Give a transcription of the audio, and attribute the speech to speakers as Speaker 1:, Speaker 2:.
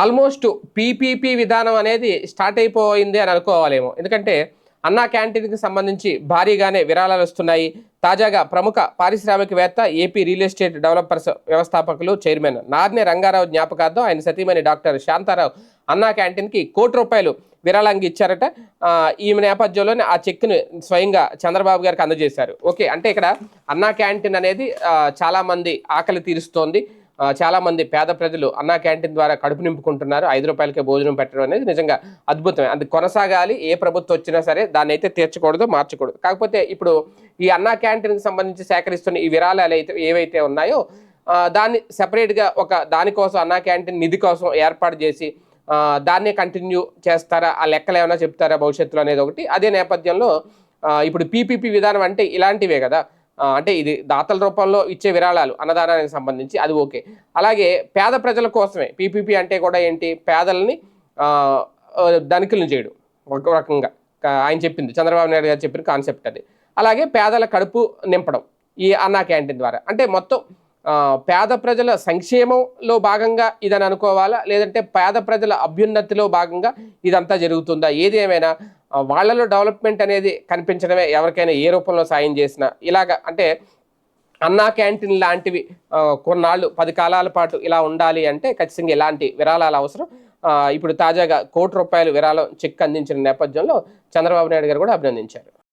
Speaker 1: Almost PPP విధానం అనేది start అయిపోయింది అని అనుకోవాలేమో. ఎందుకంటే అన్నా క్యాంటీన్కి సంబంధించి భారీగానే విరాళాలు వస్తున్నాయి. తాజాగా ప్రముఖ పారిశ్రామికవేత్త ఏపీ రియల్ ఎస్టేట్ డెవలపర్స్ వ్యవస్థాపకులు చైర్మన్ నార్నే రంగారావు జ్ఞాపకార్థం ఆయన సతీమణి డాక్టర్ శాంతారావు అన్నా క్యాంటీన్కి కోటి రూపాయలు విరాళంగా ఇచ్చారట. ఈ నేపథ్యంలోనే ఆ చెక్ను స్వయంగా చంద్రబాబు గారికి అందజేశారు. ఓకే అంటే ఇక్కడ అన్నా క్యాంటీన్ అనేది చాలామంది ఆకలి తీరుస్తోంది. చాలామంది చాలా మంది పేద ప్రజలు అన్నా క్యాంటీన్ ద్వారా కడుపు నింపుకుంటున్నారు. ఐదు రూపాయలకే భోజనం పెట్టడం అనేది నిజంగా అద్భుతమే. అది కొనసాగాలి ఏ ప్రభుత్వం వచ్చినా సరే దాన్ని అయితే తీర్చకూడదు మార్చకూడదు. కాకపోతే ఇప్పుడు ఈ అన్నా క్యాంటీన్కి సంబంధించి సేకరిస్తున్న ఈ విరాళాలు అయితే ఏవైతే ఉన్నాయో దాన్ని సెపరేట్గా ఒక దానికోసం అన్నా క్యాంటీన్ నిధి కోసం ఏర్పాటు చేసి దాన్నే కంటిన్యూ చేస్తారా? ఆ లెక్కలు ఏమైనా చెప్తారా భవిష్యత్తులో అనేది ఒకటి. అదే నేపథ్యంలో ఇప్పుడు పీపీపీ విధానం అంటే ఇలాంటివే కదా. అంటే ఇది దాతల రూపంలో ఇచ్చే విరాళాలు అన్నదానానికి సంబంధించి అది ఓకే. అలాగే పేద ప్రజల కోసమే పీపీపీ అంటే కూడా ఏంటి? పేదలని ధనికులను చేయడం ఒక రకంగా. ఆయన చెప్పింది చంద్రబాబు నాయుడు గారు చెప్పిన కాన్సెప్ట్ అది. అలాగే పేదల కడుపు నింపడం ఈ అన్నా క్యాంటీన్ ద్వారా. అంటే మొత్తం పేద ప్రజల సంక్షేమంలో భాగంగా ఇదని అనుకోవాలా? లేదంటే పేద ప్రజల అభ్యున్నతిలో భాగంగా ఇదంతా జరుగుతుందా? ఏది ఏమైనా వాళ్ళలో డెవలప్మెంట్ అనేది కనిపించడమే ఎవరికైనా ఏ రూపంలో సాయం చేసినా. ఇలాగ అంటే అన్నా క్యాంటీన్ లాంటివి కొన్నాళ్ళు పది కాలాల పాటు ఇలా ఉండాలి అంటే ఖచ్చితంగా ఇలాంటి విరాళాల అవసరం. ఇప్పుడు తాజాగా కోటి రూపాయలు విరాళం చెక్ అందించిన నేపథ్యంలో చంద్రబాబు నాయుడు గారు కూడా అభినందించారు.